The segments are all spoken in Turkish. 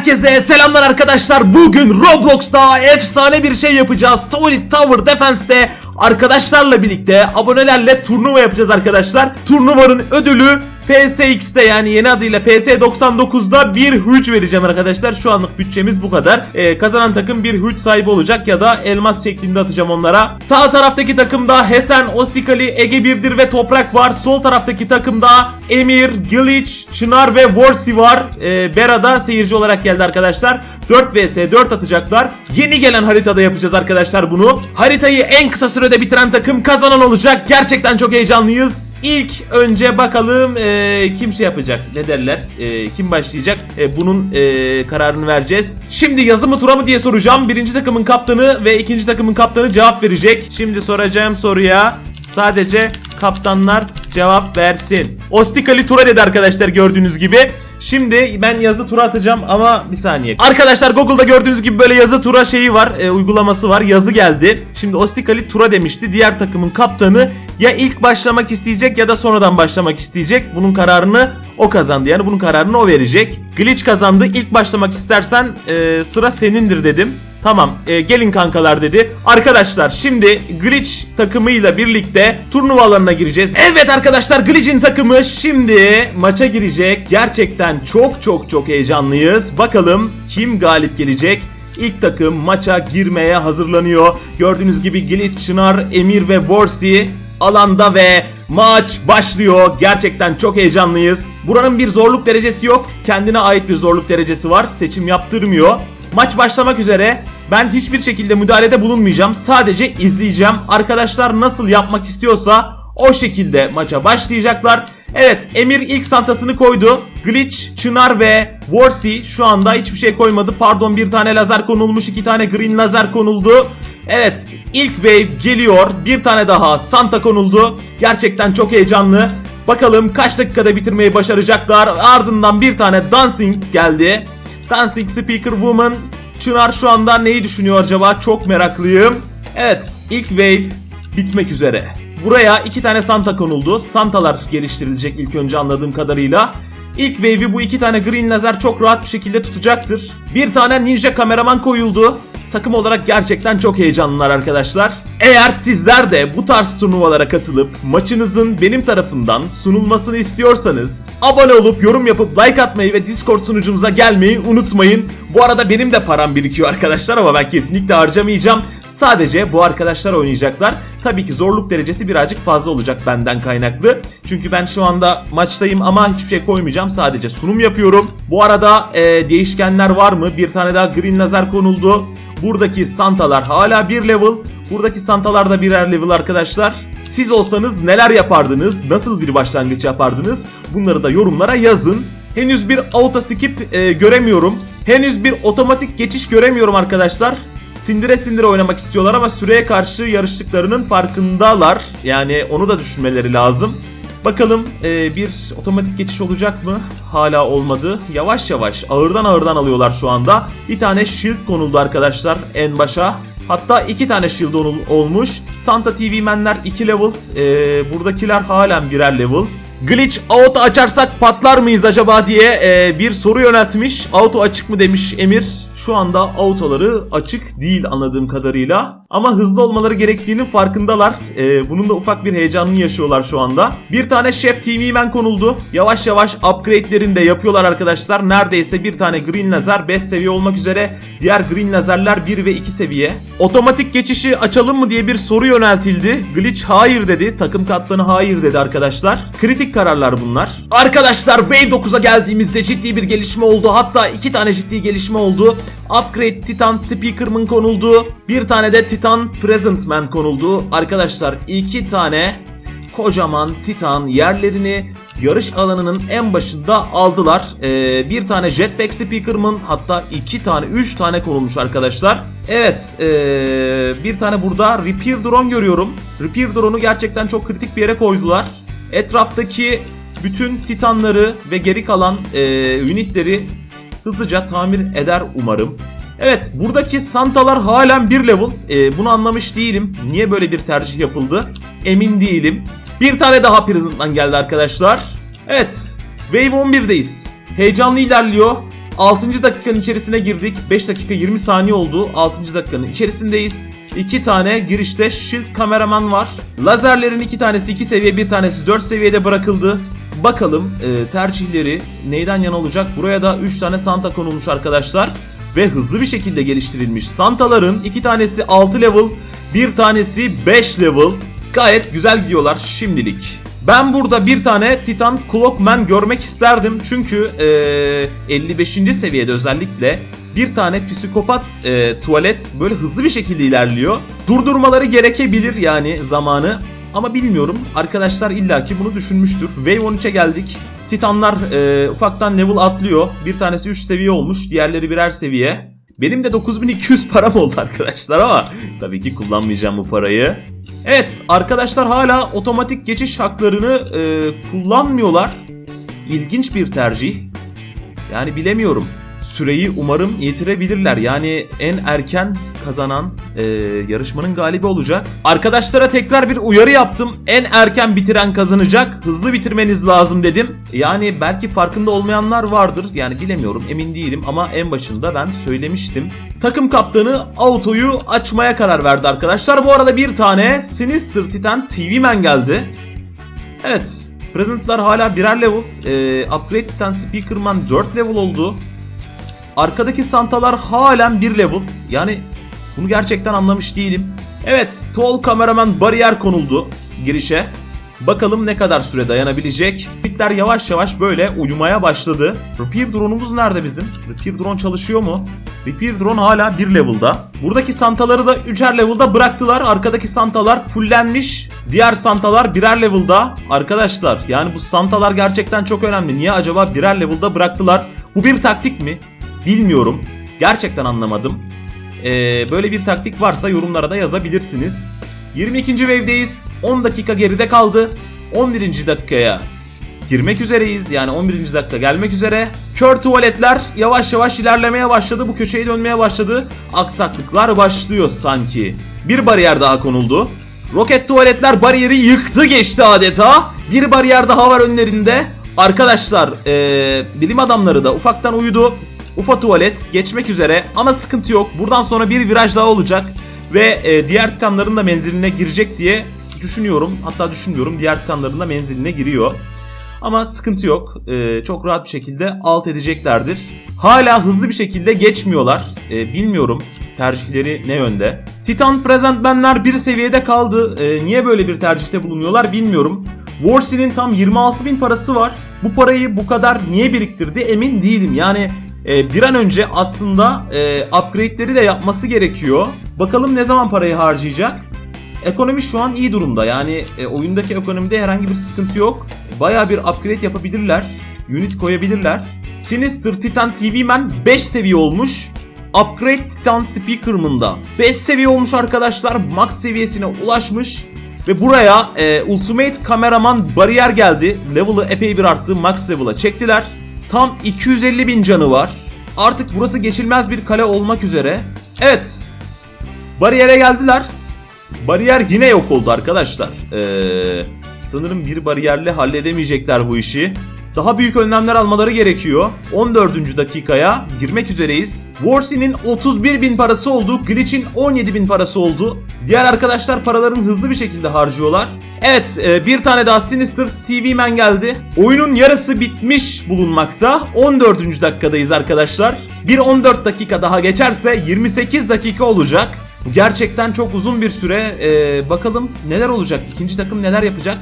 Herkese selamlar arkadaşlar. Bugün Roblox'ta efsane bir şey yapacağız. Toilet Tower Defense'te arkadaşlarla birlikte abonelerle turnuva yapacağız arkadaşlar. Turnuvanın ödülü PSX'te yani yeni adıyla PS99'da bir huge vereceğim arkadaşlar. Şu anlık bütçemiz bu kadar. Ee, kazanan takım bir huge sahibi olacak ya da elmas şeklinde atacağım onlara. Sağ taraftaki takımda Hesen, Ostikali, Ege Birdir ve Toprak var. Sol taraftaki takımda Emir, Gilic, Çınar ve Vorsi var. Ee, Bera'da seyirci olarak geldi arkadaşlar. 4 vs 4 atacaklar. Yeni gelen haritada yapacağız arkadaşlar bunu. Haritayı en kısa sürede bitiren takım kazanan olacak. Gerçekten çok heyecanlıyız. İlk önce bakalım e, kim şey yapacak ne derler e, kim başlayacak E, bunun e, kararını vereceğiz. Şimdi yazı mı tura mı diye soracağım. Birinci takımın kaptanı ve ikinci takımın kaptanı cevap verecek. Şimdi soracağım soruya sadece kaptanlar cevap versin. Ostikali tura dedi arkadaşlar gördüğünüz gibi. Şimdi ben yazı tura atacağım ama bir saniye. Arkadaşlar Google'da gördüğünüz gibi böyle yazı tura şeyi var, e, uygulaması var. Yazı geldi. Şimdi Ostikali tura demişti. Diğer takımın kaptanı ya ilk başlamak isteyecek ya da sonradan başlamak isteyecek. Bunun kararını o kazandı. Yani bunun kararını o verecek. Glitch kazandı. İlk başlamak istersen e, sıra senindir dedim. Tamam e, gelin kankalar dedi. Arkadaşlar şimdi Glitch takımıyla birlikte turnuva alanına gireceğiz. Evet arkadaşlar Glitch'in takımı şimdi maça girecek. Gerçekten çok çok çok heyecanlıyız. Bakalım kim galip gelecek? İlk takım maça girmeye hazırlanıyor. Gördüğünüz gibi Glitch, Çınar, Emir ve Vorsi alanda ve maç başlıyor. Gerçekten çok heyecanlıyız. Buranın bir zorluk derecesi yok. Kendine ait bir zorluk derecesi var. Seçim yaptırmıyor. Maç başlamak üzere. Ben hiçbir şekilde müdahalede bulunmayacağım. Sadece izleyeceğim. Arkadaşlar nasıl yapmak istiyorsa o şekilde maça başlayacaklar. Evet Emir ilk santasını koydu. Glitch, Çınar ve Warsi şu anda hiçbir şey koymadı. Pardon bir tane lazer konulmuş, iki tane green lazer konuldu. Evet ilk wave geliyor. Bir tane daha Santa konuldu. Gerçekten çok heyecanlı. Bakalım kaç dakikada bitirmeyi başaracaklar. Ardından bir tane dancing geldi. Dancing Speaker Woman. Çınar şu anda neyi düşünüyor acaba? Çok meraklıyım. Evet ilk wave bitmek üzere. Buraya iki tane Santa konuldu. Santalar geliştirilecek ilk önce anladığım kadarıyla. İlk wave'i bu iki tane green lazer çok rahat bir şekilde tutacaktır. Bir tane ninja kameraman koyuldu. Takım olarak gerçekten çok heyecanlılar arkadaşlar. Eğer sizler de bu tarz turnuvalara katılıp maçınızın benim tarafından sunulmasını istiyorsanız abone olup yorum yapıp like atmayı ve Discord sunucumuza gelmeyi unutmayın. Bu arada benim de param birikiyor arkadaşlar ama ben kesinlikle harcamayacağım. Sadece bu arkadaşlar oynayacaklar. Tabii ki zorluk derecesi birazcık fazla olacak benden kaynaklı. Çünkü ben şu anda maçtayım ama hiçbir şey koymayacağım. Sadece sunum yapıyorum. Bu arada e, değişkenler var mı? Bir tane daha green lazer konuldu. Buradaki santalar hala bir level. Buradaki santalar da birer level arkadaşlar. Siz olsanız neler yapardınız? Nasıl bir başlangıç yapardınız? Bunları da yorumlara yazın. Henüz bir auto skip e, göremiyorum. Henüz bir otomatik geçiş göremiyorum arkadaşlar. Sindire sindire oynamak istiyorlar ama süreye karşı yarıştıklarının farkındalar. Yani onu da düşünmeleri lazım. Bakalım e, bir otomatik geçiş olacak mı? Hala olmadı. Yavaş yavaş ağırdan ağırdan alıyorlar şu anda. Bir tane shield konuldu arkadaşlar en başa. Hatta iki tane shield ol- olmuş. Santa TV menler 2 level. E, buradakiler halen birer level. Glitch auto açarsak patlar mıyız acaba diye e, bir soru yöneltmiş. Auto açık mı demiş Emir. Şu anda autoları açık değil anladığım kadarıyla. Ama hızlı olmaları gerektiğinin farkındalar. Ee, bunun da ufak bir heyecanını yaşıyorlar şu anda. Bir tane Chef TV Man konuldu. Yavaş yavaş upgrade'lerini de yapıyorlar arkadaşlar. Neredeyse bir tane Green Lazer 5 seviye olmak üzere. Diğer Green Lazerler 1 ve 2 seviye. Otomatik geçişi açalım mı diye bir soru yöneltildi. Glitch hayır dedi. Takım kaptanı hayır dedi arkadaşlar. Kritik kararlar bunlar. Arkadaşlar Wave 9'a geldiğimizde ciddi bir gelişme oldu. Hatta iki tane ciddi gelişme oldu. Upgrade Titan Speakerman konuldu. Bir tane de Titan Present Man konuldu. Arkadaşlar iki tane kocaman Titan yerlerini yarış alanının en başında aldılar. Ee, bir tane Jetpack Speakerman hatta iki tane, üç tane konulmuş arkadaşlar. Evet, ee, bir tane burada Repair Drone görüyorum. Repair Drone'u gerçekten çok kritik bir yere koydular. Etraftaki bütün titanları ve geri kalan ee, unitleri hızlıca tamir eder umarım. Evet buradaki santalar halen bir level. Ee, bunu anlamış değilim. Niye böyle bir tercih yapıldı? Emin değilim. Bir tane daha Prison'dan geldi arkadaşlar. Evet Wave 11'deyiz. Heyecanlı ilerliyor. 6. dakikanın içerisine girdik. 5 dakika 20 saniye oldu. 6. dakikanın içerisindeyiz. 2 tane girişte shield kameraman var. Lazerlerin 2 tanesi 2 seviye, bir tanesi 4 seviyede bırakıldı. Bakalım e, tercihleri neyden yana olacak? Buraya da 3 tane Santa konulmuş arkadaşlar. Ve hızlı bir şekilde geliştirilmiş. Santaların 2 tanesi 6 level, bir tanesi 5 level. Gayet güzel gidiyorlar şimdilik. Ben burada bir tane Titan Clockman görmek isterdim. Çünkü e, 55. seviyede özellikle bir tane psikopat e, tuvalet böyle hızlı bir şekilde ilerliyor. Durdurmaları gerekebilir yani zamanı. Ama bilmiyorum. Arkadaşlar illaki bunu düşünmüştür. Wave 13'e geldik. Titanlar e, ufaktan level atlıyor. Bir tanesi 3 seviye olmuş. Diğerleri birer seviye. Benim de 9200 param oldu arkadaşlar ama tabii ki kullanmayacağım bu parayı. Evet arkadaşlar hala otomatik geçiş haklarını e, kullanmıyorlar. İlginç bir tercih. Yani bilemiyorum. Süreyi umarım yitirebilirler. Yani en erken kazanan e, yarışmanın galibi olacak. Arkadaşlara tekrar bir uyarı yaptım. En erken bitiren kazanacak. Hızlı bitirmeniz lazım dedim. Yani belki farkında olmayanlar vardır. Yani bilemiyorum emin değilim ama en başında ben söylemiştim. Takım kaptanı autoyu açmaya karar verdi arkadaşlar. Bu arada bir tane Sinister Titan TV Man geldi. Evet. Present'lar hala birer level. Ee, upgrade Titan Speakerman 4 level oldu. Arkadaki santalar halen 1 level. Yani bunu gerçekten anlamış değilim. Evet, Tall kameraman bariyer konuldu girişe. Bakalım ne kadar süre dayanabilecek. Bitler yavaş yavaş böyle uyumaya başladı. Repair drone'umuz nerede bizim? Repair drone çalışıyor mu? Repair drone hala 1 level'da. Buradaki santaları da 3'er level'da bıraktılar. Arkadaki santalar fullenmiş. Diğer santalar birer level'da. Arkadaşlar yani bu santalar gerçekten çok önemli. Niye acaba birer level'da bıraktılar? Bu bir taktik mi? Bilmiyorum. Gerçekten anlamadım. Ee, böyle bir taktik varsa yorumlara da yazabilirsiniz. 22. wave'deyiz. 10 dakika geride kaldı. 11. dakikaya girmek üzereyiz. Yani 11. dakika gelmek üzere. Kör tuvaletler yavaş yavaş ilerlemeye başladı. Bu köşeye dönmeye başladı. Aksaklıklar başlıyor sanki. Bir bariyer daha konuldu. Roket tuvaletler bariyeri yıktı geçti adeta. Bir bariyer daha var önlerinde. Arkadaşlar ee, bilim adamları da ufaktan uyudu. Ufa tuvalet geçmek üzere ama sıkıntı yok. Buradan sonra bir viraj daha olacak ve e, diğer titanların da menziline girecek diye düşünüyorum. Hatta düşünmüyorum diğer titanların da menziline giriyor. Ama sıkıntı yok. E, çok rahat bir şekilde alt edeceklerdir. Hala hızlı bir şekilde geçmiyorlar. E, bilmiyorum tercihleri ne yönde. Titan Presentmenler bir seviyede kaldı. E, niye böyle bir tercihte bulunuyorlar bilmiyorum. Warsi'nin tam 26.000 parası var. Bu parayı bu kadar niye biriktirdi emin değilim. Yani e, bir an önce aslında e, upgrade'leri de yapması gerekiyor. Bakalım ne zaman parayı harcayacak. Ekonomi şu an iyi durumda. Yani e, oyundaki ekonomide herhangi bir sıkıntı yok. Bayağı bir upgrade yapabilirler. Unit koyabilirler. Sinister Titan TV Man 5 seviye olmuş. Upgrade Titan Speaker'ın da 5 seviye olmuş arkadaşlar. Max seviyesine ulaşmış. Ve buraya e, Ultimate Kameraman bariyer geldi. Level'ı epey bir arttı. Max level'a çektiler. Tam 250 bin canı var. Artık burası geçilmez bir kale olmak üzere. Evet. Bariyere geldiler. Bariyer yine yok oldu arkadaşlar. Ee, sanırım bir bariyerle halledemeyecekler bu işi. Daha büyük önlemler almaları gerekiyor. 14. dakikaya girmek üzereyiz. Warsi'nin 31 bin parası oldu. Glitch'in 17 bin parası oldu. Diğer arkadaşlar paralarını hızlı bir şekilde harcıyorlar. Evet e, bir tane daha Sinister TV Man geldi. Oyunun yarısı bitmiş bulunmakta. 14. dakikadayız arkadaşlar. Bir 14 dakika daha geçerse 28 dakika olacak. Gerçekten çok uzun bir süre. Ee, bakalım neler olacak? İkinci takım neler yapacak?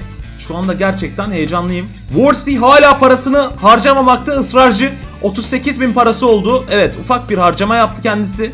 Şu anda gerçekten heyecanlıyım. Warsi hala parasını harcamamakta ısrarcı. 38 bin parası oldu. Evet ufak bir harcama yaptı kendisi.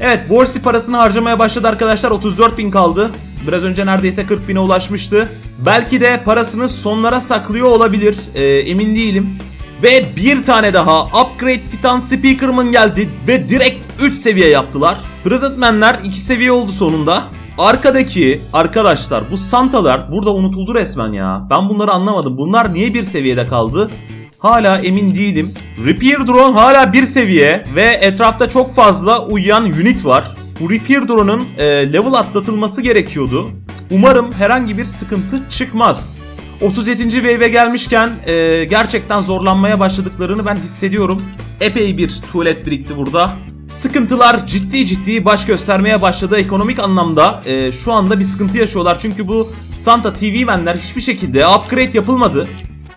Evet Warsi parasını harcamaya başladı arkadaşlar. 34 bin kaldı. Biraz önce neredeyse 40 bine ulaşmıştı. Belki de parasını sonlara saklıyor olabilir. Ee, emin değilim. Ve bir tane daha Upgrade Titan Speaker'ımın geldi ve direkt 3 seviye yaptılar. Presentmenler 2 seviye oldu sonunda. Arkadaki arkadaşlar bu Santalar burada unutuldu resmen ya. Ben bunları anlamadım. Bunlar niye bir seviyede kaldı? Hala emin değilim. Repair Drone hala bir seviye ve etrafta çok fazla uyuyan unit var. Bu Repair Drone'un e, level atlatılması gerekiyordu. Umarım herhangi bir sıkıntı çıkmaz. 37. wave'e gelmişken e, gerçekten zorlanmaya başladıklarını ben hissediyorum. epey bir tuvalet birikti burada. Sıkıntılar ciddi ciddi baş göstermeye başladı ekonomik anlamda. Ee, şu anda bir sıkıntı yaşıyorlar çünkü bu Santa TV menler hiçbir şekilde upgrade yapılmadı.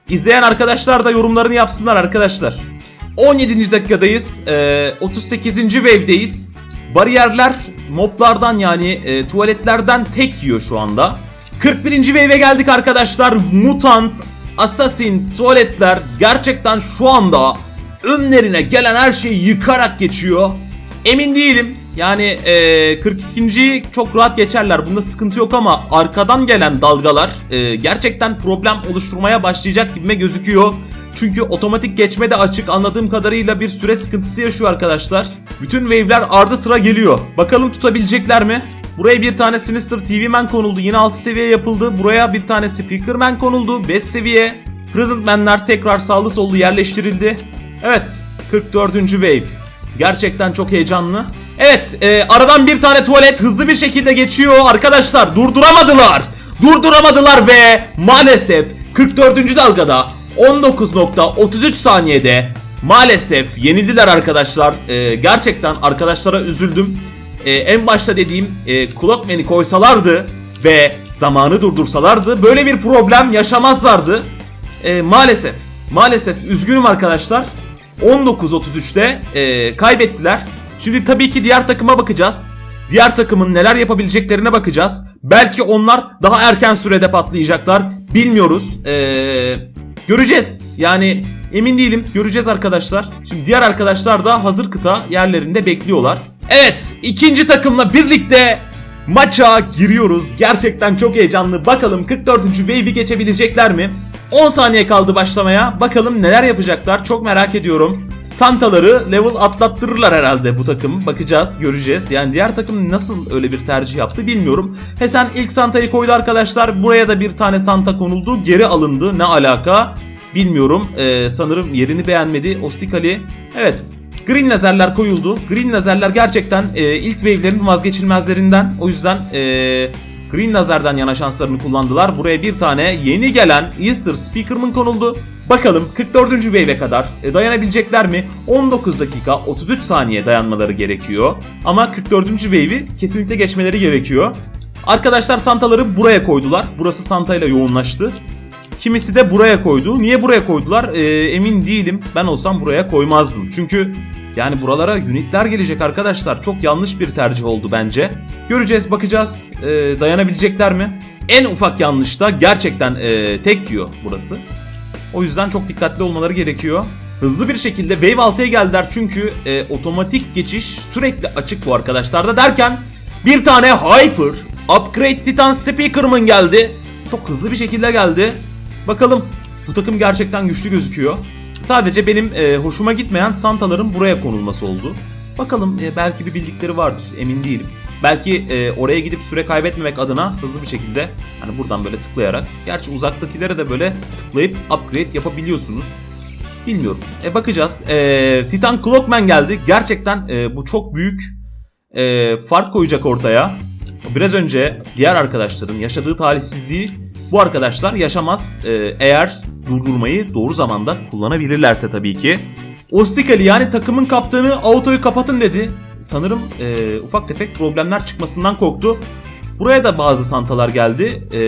İzleyen arkadaşlar da yorumlarını yapsınlar arkadaşlar. 17. dakikadayız. Ee, 38. wave'deyiz. Bariyerler moblardan yani e, tuvaletlerden tek yiyor şu anda. 41. wave'e geldik arkadaşlar. Mutant, Assassin, tuvaletler gerçekten şu anda önlerine gelen her şeyi yıkarak geçiyor. Emin değilim. Yani e, 42. çok rahat geçerler. Bunda sıkıntı yok ama arkadan gelen dalgalar e, gerçekten problem oluşturmaya başlayacak gibime gözüküyor. Çünkü otomatik geçme de açık. Anladığım kadarıyla bir süre sıkıntısı yaşıyor arkadaşlar. Bütün wave'ler ardı sıra geliyor. Bakalım tutabilecekler mi? Buraya bir tane Sinister TV Man konuldu. Yine 6 seviye yapıldı. Buraya bir tane Speaker Man konuldu. 5 seviye. Present Man'ler tekrar sağlı sollu yerleştirildi. Evet 44. wave. Gerçekten çok heyecanlı. Evet e, aradan bir tane tuvalet hızlı bir şekilde geçiyor. Arkadaşlar durduramadılar. Durduramadılar ve maalesef 44. dalgada 19.33 saniyede maalesef yenildiler arkadaşlar. E, gerçekten arkadaşlara üzüldüm. E, en başta dediğim e, Clockman'i koysalardı ve zamanı durdursalardı böyle bir problem yaşamazlardı. E, maalesef. Maalesef üzgünüm arkadaşlar. 19.33'te e, kaybettiler. Şimdi tabii ki diğer takıma bakacağız. Diğer takımın neler yapabileceklerine bakacağız. Belki onlar daha erken sürede patlayacaklar. Bilmiyoruz. Ee, göreceğiz. Yani emin değilim. Göreceğiz arkadaşlar. Şimdi diğer arkadaşlar da hazır kıta yerlerinde bekliyorlar. Evet ikinci takımla birlikte maça giriyoruz. Gerçekten çok heyecanlı. Bakalım 44. wave'i geçebilecekler mi? 10 saniye kaldı başlamaya. Bakalım neler yapacaklar. Çok merak ediyorum. Santaları level atlattırırlar herhalde bu takım. Bakacağız, göreceğiz. Yani diğer takım nasıl öyle bir tercih yaptı bilmiyorum. Hesen ilk Santa'yı koydu arkadaşlar. Buraya da bir tane Santa konuldu. Geri alındı. Ne alaka? Bilmiyorum. Ee, sanırım yerini beğenmedi. Ostikali. Evet. Green lazerler koyuldu. Green lazerler gerçekten e, ilk wave'lerin vazgeçilmezlerinden. O yüzden e, Green lazerden yana şanslarını kullandılar. Buraya bir tane yeni gelen Easter Speakerman konuldu. Bakalım 44. wave'e kadar e, dayanabilecekler mi? 19 dakika 33 saniye dayanmaları gerekiyor. Ama 44. wave'i kesinlikle geçmeleri gerekiyor. Arkadaşlar Santaları buraya koydular. Burası Santa ile yoğunlaştı. Kimisi de buraya koydu. Niye buraya koydular? Ee, emin değilim. Ben olsam buraya koymazdım. Çünkü yani buralara unitler gelecek arkadaşlar. Çok yanlış bir tercih oldu bence. Göreceğiz, bakacağız. Ee, dayanabilecekler mi? En ufak yanlışta gerçekten e, tek yiyor burası. O yüzden çok dikkatli olmaları gerekiyor. Hızlı bir şekilde Wave 6'ya geldiler çünkü e, otomatik geçiş sürekli açık bu arkadaşlarda derken bir tane Hyper Upgrade Titan Speakerman geldi. Çok hızlı bir şekilde geldi. Bakalım bu takım gerçekten güçlü gözüküyor. Sadece benim e, hoşuma gitmeyen Santaların buraya konulması oldu. Bakalım e, belki bir bildikleri vardır emin değilim. Belki e, oraya gidip süre kaybetmemek adına hızlı bir şekilde hani buradan böyle tıklayarak. Gerçi uzaktakilere de böyle tıklayıp upgrade yapabiliyorsunuz. Bilmiyorum. E bakacağız. E, Titan Clockman geldi. Gerçekten e, bu çok büyük e, fark koyacak ortaya. Biraz önce diğer arkadaşların yaşadığı talihsizliği bu arkadaşlar yaşamaz e, eğer durdurmayı doğru zamanda kullanabilirlerse tabii ki. Ostikali yani takımın kaptanı autoyu kapatın dedi. Sanırım e, ufak tefek problemler çıkmasından korktu. Buraya da bazı santalar geldi. E,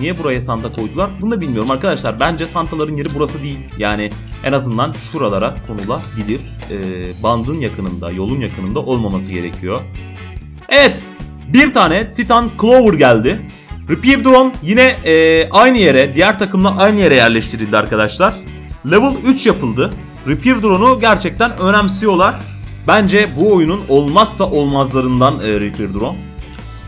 niye buraya santa koydular? Bunu da bilmiyorum arkadaşlar. Bence santaların yeri burası değil. Yani en azından şuralara konulabilir. E, bandın yakınında, yolun yakınında olmaması gerekiyor. Evet. Bir tane Titan Clover geldi. Repair Drone yine e, aynı yere, diğer takımla aynı yere yerleştirildi arkadaşlar. Level 3 yapıldı. Repair Drone'u gerçekten önemsiyorlar. Bence bu oyunun olmazsa olmazlarından e, Repair Drone.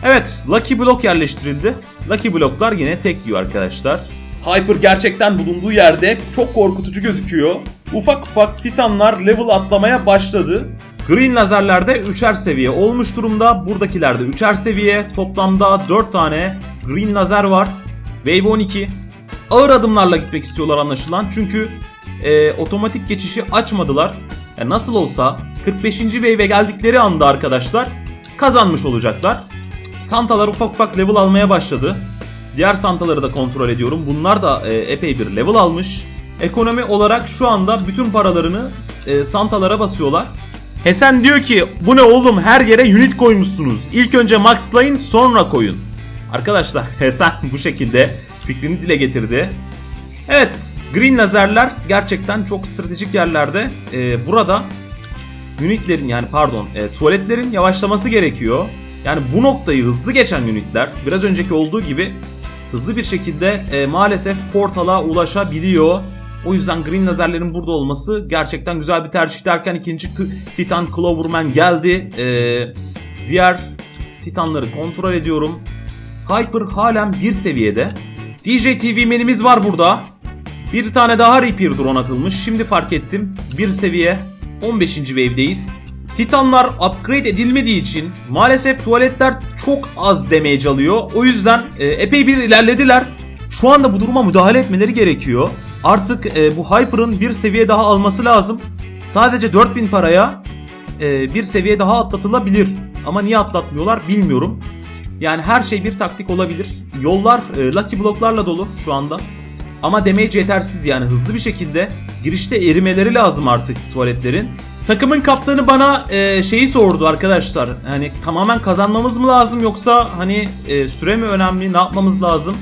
Evet, Lucky Block yerleştirildi. Lucky Block'lar yine tek yiyor arkadaşlar. Hyper gerçekten bulunduğu yerde çok korkutucu gözüküyor. Ufak ufak titanlar level atlamaya başladı. Green lazerlerde 3'er seviye olmuş durumda. Buradakilerde 3'er seviye. Toplamda 4 tane green lazer var. Wave 12. Ağır adımlarla gitmek istiyorlar anlaşılan. Çünkü e, otomatik geçişi açmadılar. E, nasıl olsa 45. wave'e geldikleri anda arkadaşlar kazanmış olacaklar. Santalar ufak ufak level almaya başladı. Diğer Santaları da kontrol ediyorum. Bunlar da e, epey bir level almış. Ekonomi olarak şu anda bütün paralarını e, Santalara basıyorlar. Hesen diyor ki bu ne oğlum her yere unit koymuşsunuz. İlk önce maxlayın sonra koyun. Arkadaşlar Hesen bu şekilde fikrini dile getirdi. Evet green lazerler gerçekten çok stratejik yerlerde. Ee, burada unitlerin yani pardon e, tuvaletlerin yavaşlaması gerekiyor. Yani bu noktayı hızlı geçen unitler biraz önceki olduğu gibi hızlı bir şekilde e, maalesef portala ulaşabiliyor. O yüzden Green Lazer'lerin burada olması gerçekten güzel bir tercih derken ikinci Titan Cloverman geldi. E, diğer Titanları kontrol ediyorum. Hyper halen bir seviyede. DJ TV menimiz var burada. Bir tane daha Reaper drone atılmış. Şimdi fark ettim. Bir seviye 15. wave'deyiz. Titanlar upgrade edilmediği için maalesef tuvaletler çok az damage alıyor. O yüzden e, epey bir ilerlediler. Şu anda bu duruma müdahale etmeleri gerekiyor. Artık e, bu Hyper'ın bir seviye daha alması lazım. Sadece 4000 paraya e, bir seviye daha atlatılabilir. Ama niye atlatmıyorlar bilmiyorum. Yani her şey bir taktik olabilir. Yollar e, Lucky Block'larla dolu şu anda. Ama damage yetersiz yani hızlı bir şekilde girişte erimeleri lazım artık tuvaletlerin. Takımın kaptanı bana e, şeyi sordu arkadaşlar. Hani tamamen kazanmamız mı lazım yoksa hani e, süre mi önemli? Ne yapmamız lazım?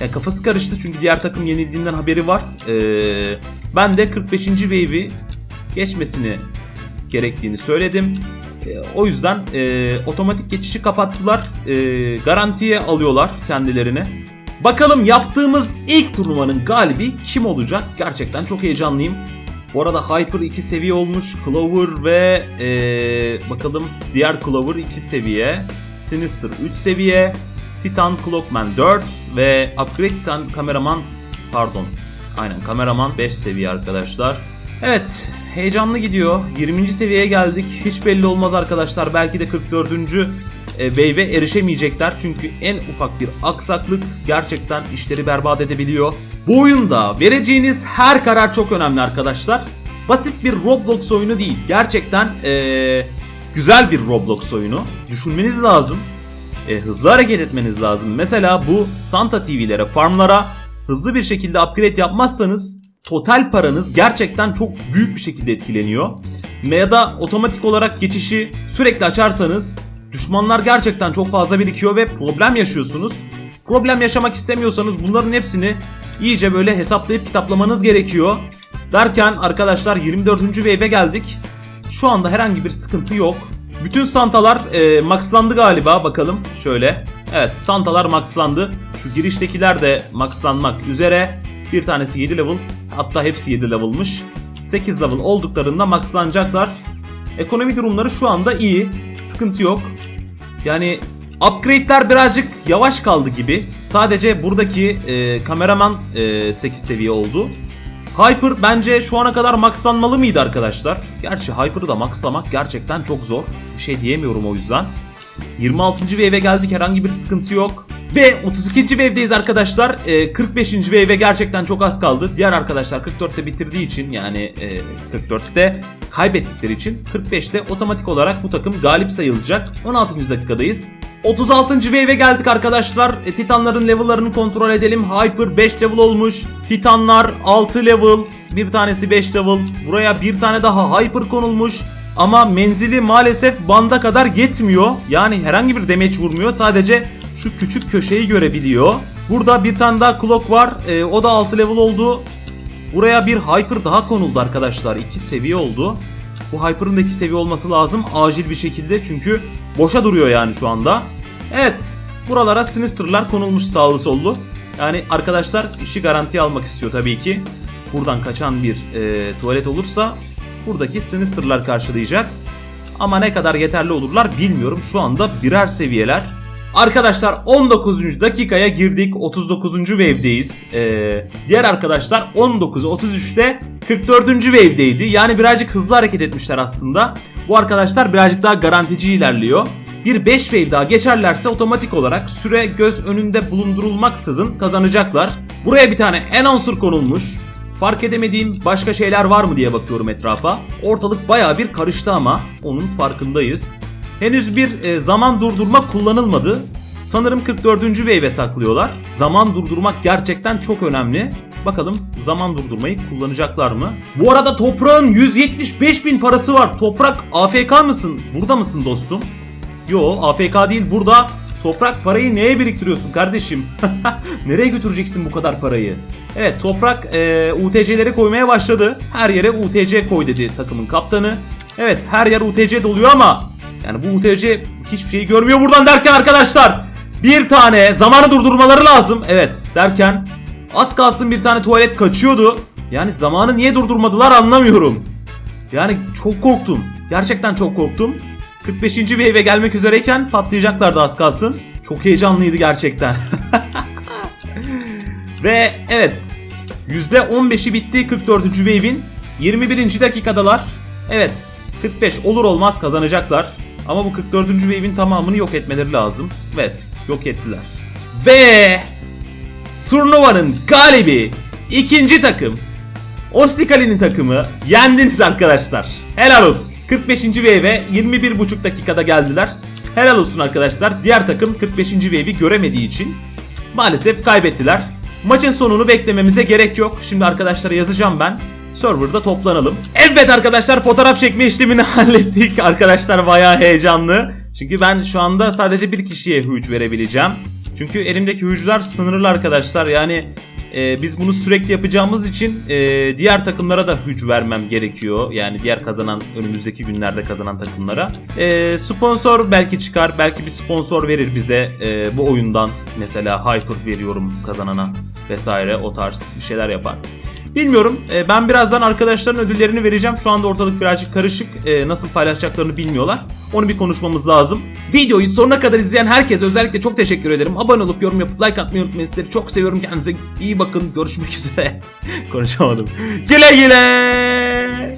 Ya kafası karıştı çünkü diğer takım yenildiğinden haberi var. E, ben de 45. wave'i geçmesini gerektiğini söyledim. E, o yüzden e, otomatik geçişi kapattılar. E, garantiye alıyorlar kendilerini. Bakalım yaptığımız ilk turnuvanın galibi kim olacak? Gerçekten çok heyecanlıyım. Bu arada Hyper 2 seviye olmuş. Clover ve e, bakalım diğer Clover 2 seviye. Sinister 3 seviye. Titan Clockman 4 ve Upgrade Titan Kameraman pardon aynen kameraman 5 seviye arkadaşlar. Evet heyecanlı gidiyor. 20. seviyeye geldik. Hiç belli olmaz arkadaşlar. Belki de 44. e, wave'e erişemeyecekler. Çünkü en ufak bir aksaklık gerçekten işleri berbat edebiliyor. Bu oyunda vereceğiniz her karar çok önemli arkadaşlar. Basit bir Roblox oyunu değil. Gerçekten e, güzel bir Roblox oyunu. Düşünmeniz lazım. E, hızlı hareket etmeniz lazım. Mesela bu Santa TV'lere, farmlara hızlı bir şekilde upgrade yapmazsanız total paranız gerçekten çok büyük bir şekilde etkileniyor. Ya da otomatik olarak geçişi sürekli açarsanız düşmanlar gerçekten çok fazla birikiyor ve problem yaşıyorsunuz. Problem yaşamak istemiyorsanız bunların hepsini iyice böyle hesaplayıp kitaplamanız gerekiyor. Derken arkadaşlar 24. wave'e geldik. Şu anda herhangi bir sıkıntı yok. Bütün santalar e, maxlandı galiba bakalım şöyle. Evet santalar maxlandı. Şu giriştekiler de maxlanmak üzere. Bir tanesi 7 level hatta hepsi 7 level'mış. 8 level olduklarında maxlanacaklar. Ekonomi durumları şu anda iyi. Sıkıntı yok. Yani upgrade'ler birazcık yavaş kaldı gibi. Sadece buradaki e, kameraman e, 8 seviye oldu. Hyper bence şu ana kadar maxlanmalı mıydı arkadaşlar? Gerçi Hyper'ı da maxlamak gerçekten çok zor. Bir şey diyemiyorum o yüzden. 26. wave'e geldik herhangi bir sıkıntı yok. Ve 32. wave'deyiz arkadaşlar. Ee, 45. wave'e gerçekten çok az kaldı. Diğer arkadaşlar 44'te bitirdiği için yani e, 44'te kaybettikleri için 45'te otomatik olarak bu takım galip sayılacak. 16. dakikadayız. 36. wave'e geldik arkadaşlar. E, Titanların level'larını kontrol edelim. Hyper 5 level olmuş. Titanlar 6 level. Bir tanesi 5 level. Buraya bir tane daha Hyper konulmuş. Ama menzili maalesef banda kadar yetmiyor. Yani herhangi bir damage vurmuyor. Sadece şu küçük köşeyi görebiliyor. Burada bir tane daha Clock var. E, o da 6 level oldu. Buraya bir Hyper daha konuldu arkadaşlar. 2 seviye oldu. Bu Hyper'ın da 2 seviye olması lazım. Acil bir şekilde çünkü boşa duruyor yani şu anda. Evet. Buralara Sinister'lar konulmuş sağlı sollu. Yani arkadaşlar işi garantiye almak istiyor tabii ki. Buradan kaçan bir e, tuvalet olursa buradaki Sinister'lar karşılayacak. Ama ne kadar yeterli olurlar bilmiyorum. Şu anda birer seviyeler. Arkadaşlar 19. dakikaya girdik. 39. wave'deyiz. Ee, diğer arkadaşlar 19'u 33'te 44. wave'deydi. Yani birazcık hızlı hareket etmişler aslında. Bu arkadaşlar birazcık daha garantici ilerliyor. Bir 5 wave daha geçerlerse otomatik olarak süre göz önünde bulundurulmaksızın kazanacaklar. Buraya bir tane announcer konulmuş. Fark edemediğim başka şeyler var mı diye bakıyorum etrafa. Ortalık baya bir karıştı ama onun farkındayız. Henüz bir e, zaman durdurma kullanılmadı. Sanırım 44. wave'e saklıyorlar. Zaman durdurmak gerçekten çok önemli. Bakalım zaman durdurmayı kullanacaklar mı? Bu arada toprağın 175 bin parası var. Toprak AFK mısın? Burada mısın dostum? Yo AFK değil burada. Toprak parayı neye biriktiriyorsun kardeşim? Nereye götüreceksin bu kadar parayı? Evet toprak e, UTC'leri koymaya başladı. Her yere UTC koy dedi takımın kaptanı. Evet her yer UTC doluyor ama yani bu UTC hiçbir şeyi görmüyor buradan derken arkadaşlar bir tane zamanı durdurmaları lazım. Evet derken az kalsın bir tane tuvalet kaçıyordu. Yani zamanı niye durdurmadılar anlamıyorum. Yani çok korktum. Gerçekten çok korktum. 45. wave'e gelmek üzereyken patlayacaklardı az kalsın. Çok heyecanlıydı gerçekten. Ve evet %15'i bitti 44. wave'in. 21. dakikadalar. Evet 45 olur olmaz kazanacaklar. Ama bu 44. wave'in tamamını yok etmeleri lazım. Evet yok ettiler. Ve turnuvanın galibi ikinci takım Ostikali'nin takımı yendiniz arkadaşlar. Helal olsun. 45. wave'e 21,5 dakikada geldiler. Helal olsun arkadaşlar. Diğer takım 45. wave'i göremediği için maalesef kaybettiler. Maçın sonunu beklememize gerek yok. Şimdi arkadaşlara yazacağım ben. Serverda toplanalım. Evet arkadaşlar fotoğraf çekme işlemini hallettik. Arkadaşlar bayağı heyecanlı. Çünkü ben şu anda sadece bir kişiye huge verebileceğim. Çünkü elimdeki huge'lar sınırlı arkadaşlar. Yani e, biz bunu sürekli yapacağımız için e, diğer takımlara da huge vermem gerekiyor. Yani diğer kazanan önümüzdeki günlerde kazanan takımlara. E, sponsor belki çıkar. Belki bir sponsor verir bize e, bu oyundan. Mesela Hyper veriyorum kazanana vesaire o tarz bir şeyler yapar. Bilmiyorum. E, ben birazdan arkadaşların ödüllerini vereceğim. Şu anda ortalık birazcık karışık. E, nasıl paylaşacaklarını bilmiyorlar. Onu bir konuşmamız lazım. Videoyu sonuna kadar izleyen herkese özellikle çok teşekkür ederim. Abone olup yorum yapıp like atmayı unutmayın. Sizleri çok seviyorum. Kendinize iyi bakın. Görüşmek üzere. Konuşamadım. Güle güle.